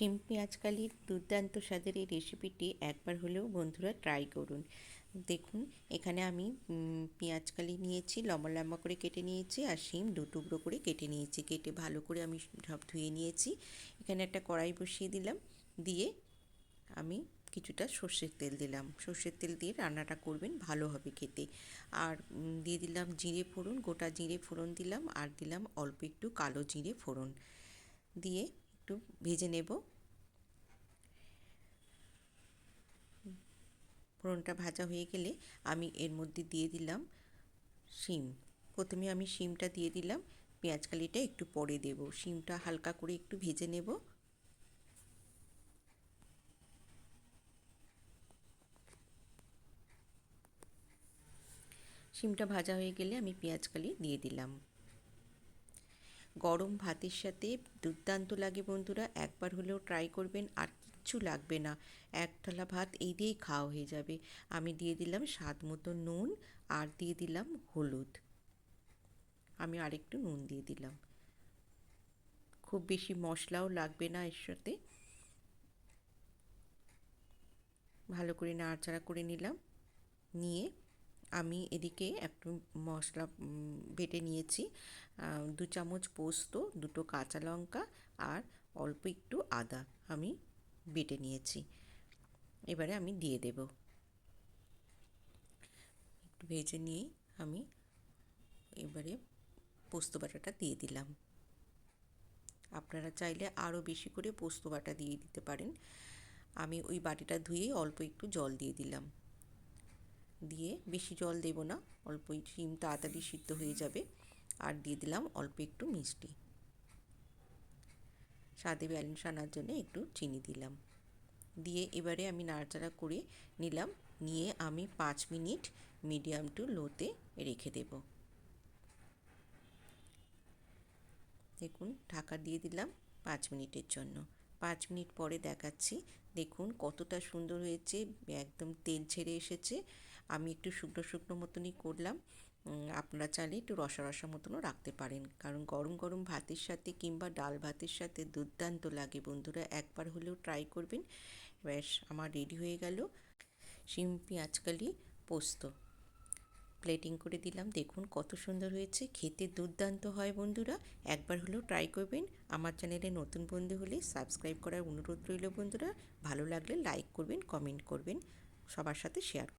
শিম পেঁয়াজকালির দুর্দান্ত স্বাদের এই রেসিপিটি একবার হলেও বন্ধুরা ট্রাই করুন। দেখুন, এখানে আমি পেঁয়াজকালি নিয়েছি, লম্বা লম্বা করে কেটে নিয়েছি আর শিম দু টুকরো করে কেটে নিয়েছি। কেটে ভালো করে আমি সব ধুয়ে নিয়েছি। এখানে একটা কড়াই বসিয়ে দিলাম। দিয়ে আমি কিছুটা সর্ষের তেল দিলাম। সর্ষের তেল দিয়ে রান্নাটা করবেন, ভালো হবে খেতে। আর দিয়ে দিলাম জিরে ফোড়ন, গোটা জিরে ফোড়ন দিলাম আর দিলাম অল্প একটু কালো জিরে ফোড়ন। দিয়ে একটু ভেজে নেব। ফোড়নটা ভাজা হয়ে গেলে আমি এর মধ্যে দিয়ে দিলাম শিম। প্রথমে আমি শিমটা দিয়ে দিলাম, পেঁয়াজ কালিটা একটু পরে দেব। শিমটা হালকা করে একটু ভেজে নেব। শিমটা ভাজা হয়ে গেলে আমি পেঁয়াজ কালি দিয়ে দিলাম। গরম ভাতের সাথে দুর্দান্ত লাগে বন্ধুরা, একবার হলেও ট্রাই করবেন আর কিচ্ছু লাগবে না। এক থালা ভাত এই দিয়েই খাওয়া হয়ে যাবে। আমি দিয়ে দিলাম স্বাদ মতো নুন আর দিয়ে দিলাম হলুদ। আমি আরেকটু নুন দিয়ে দিলাম। খুব বেশি মশলাও লাগবে না এর সাথে। ভালো করে নাড়াচাড়া করে নিলাম। নিয়ে আমি এদিকে একটু মশলা বেটে নিয়েছি। দু চামচ পোস্ত, দুটো কাঁচা লঙ্কা আর অল্প একটু আদা আমি বেটে নিয়েছি। এবারে আমি দিয়ে দেব। একটু ভেজে নিয়ে আমি এবারে পোস্ত বাটাটা দিয়ে দিলাম। আপনারা চাইলে আরও বেশি করে পোস্ত বাটা দিয়ে দিতে পারেন। আমি ওই বাটিটা ধুয়েই অল্প একটু জল দিয়ে দিলাম। দিয়ে বেশি জল দেব না অল্পই শিম তাড়াতাড়ি সিদ্ধ হয়ে যাবে। আর দিয়ে দিলাম অল্প একটু মিষ্টি। স্বাদে ব্যালেন্স আনার জন্য একটু চিনি দিলাম। দিয়ে এবারে আমি নাড়াচাড়া করে নিলাম। নিয়ে আমি পাঁচ মিনিট মিডিয়াম টু লোতে রেখে দেব। দেখুন, ঢাকা দিয়ে দিলাম পাঁচ মিনিটের জন্য। পাঁচ মিনিট পরে দেখাচ্ছি। দেখুন কতটা সুন্দর হয়েছে, একদম তেল ছেড়ে এসেছে। আমি একটু শুকনো শুকনো মতনই করলাম। আপনারা চাইলে একটু রসা রসা মতনও রাখতে পারেন। কারণ গরম গরম ভাতের সাথে কিংবা ডাল ভাতের সাথে দুর্দান্ত লাগে বন্ধুরা। একবার হলেও ট্রাই করবেন। ব্যাস, আমার রেডি হয়ে গেল শিম পেঁয়াজকালি পোস্ত। প্লেটিং করে দিলাম। দেখুন কত সুন্দর হয়েছে। খেতে দুর্দান্ত হয় বন্ধুরা। একবার হলেও ট্রাই করবেন। আমার চ্যানেলে নতুন বন্ধু হলে সাবস্ক্রাইব করার অনুরোধ রইল বন্ধুরা। ভালো লাগলে লাইক করবেন কমেন্ট করবেন, সবার সাথে শেয়ার